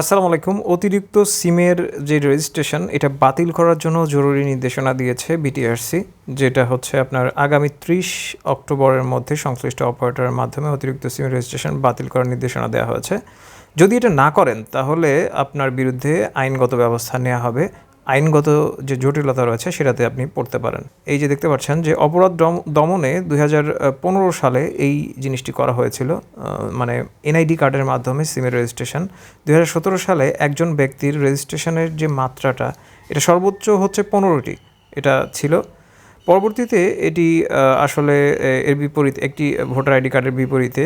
আসসালামু আলাইকুম। অতিরিক্ত সিমের যে রেজিস্ট্রেশন এটা বাতিল করার জন্য জরুরি নির্দেশনা দিয়েছে বিটিআরসি যেটা হচ্ছে আপনার আগামী ত্রিশ অক্টোবরের মধ্যে সংশ্লিষ্ট অপারেটরের মাধ্যমে অতিরিক্ত সিমের রেজিস্ট্রেশন বাতিল করার নির্দেশনা দেওয়া হয়েছে। যদি এটা না করেন, তাহলে আপনার বিরুদ্ধে আইনগত ব্যবস্থা নেওয়া হবে। আইনগত যে জটিলতা রয়েছে সেটাতে আপনি পড়তে পারেন। এই যে দেখতে পাচ্ছেন যে অপরাধ দম- দমনে দু হাজার পনেরো সালে এই জিনিসটি করা হয়েছিল মানে এনআইডি কার্ডের মাধ্যমে সিমের রেজিস্ট্রেশন। দু হাজার সতেরো সালে একজন ব্যক্তির রেজিস্ট্রেশনের যে মাত্রাটা, এটা সর্বোচ্চ হচ্ছে পনেরোটি, এটা ছিল। পরবর্তীতে এটি আসলে এর বিপরীত একটি ভোটার আইডি কার্ডের বিপরীতে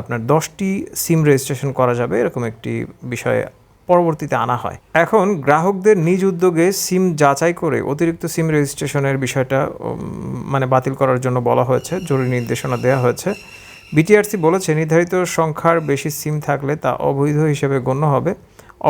আপনার দশটি সিম রেজিস্ট্রেশন করা যাবে, এরকম একটি বিষয়ে পরবর্তীতে আনা হয়। এখন গ্রাহকদের নিজ উদ্যোগে সিম যাচাই করে অতিরিক্ত সিম রেজিস্ট্রেশনের বিষয়টা মানে বাতিল করার জন্য বলা হয়েছে, জরুরি নির্দেশনা দেওয়া হয়েছে। বিটিআরসি বলেছে, নির্ধারিত সংখ্যার বেশি সিম থাকলে তা অবৈধ হিসেবে গণ্য হবে।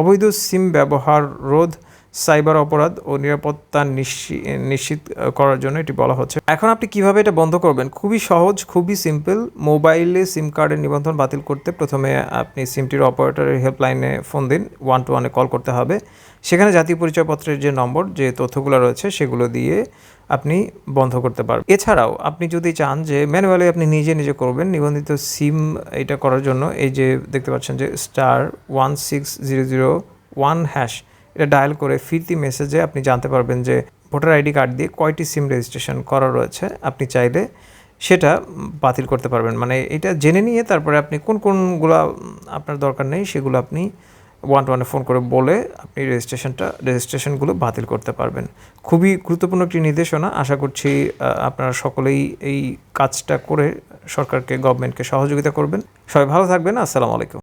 অবৈধ সিম ব্যবহার রোধ সাইবার অপরাধ ও নিরাপত্তা নিশ্চি- নিশ্চিত করার জন্য এটি বলা হচ্ছে। এখন আপনি কীভাবে এটা বন্ধ করবেন? খুবই সহজ, খুবই সিম্পল। মোবাইলে সিম কার্ডের নিবন্ধন বাতিল করতে প্রথমে আপনি সিমটির অপারেটরের হেল্পলাইনে ফোন দিন ওয়ান টু ওয়ানে কল করতে হবে। সেখানে জাতীয় পরিচয়পত্রের যে নম্বর, যে তথ্যগুলো রয়েছে, সেগুলো দিয়ে আপনি বন্ধ করতে পারবেন। এছাড়াও আপনি যদি চান যে ম্যানুয়ালি আপনি নিজে নিজে করবেন, নিবন্ধিত সিম এটা করার জন্য, এই যে দেখতে পাচ্ছেন যে star one six zero zero one hash এটা ডায়াল করে ফিরতি মেসেজে আপনি জানতে পারবেন যে ভোটার আইডি কার্ড দিয়ে কয়টি সিম রেজিস্ট্রেশন করা রয়েছে। আপনি চাইলে সেটা বাতিল করতে পারবেন। মানে এটা জেনে নিয়ে তারপরে আপনি কোন কোনগুলো আপনার দরকার নেই সেগুলো আপনি ওয়ান টু ওয়ানে ফোন করে বলে আপনি রেজিস্ট্রেশনটা রেজিস্ট্রেশনগুলো বাতিল করতে পারবেন। খুবই গুরুত্বপূর্ণ একটি নির্দেশনা। আশা করছি আপনারা সকলেই এই কাজটা করে সরকারকে গভর্নমেন্টকে সহযোগিতা করবেন। সবাই ভালো থাকবেন। আসসালামু আলাইকুম।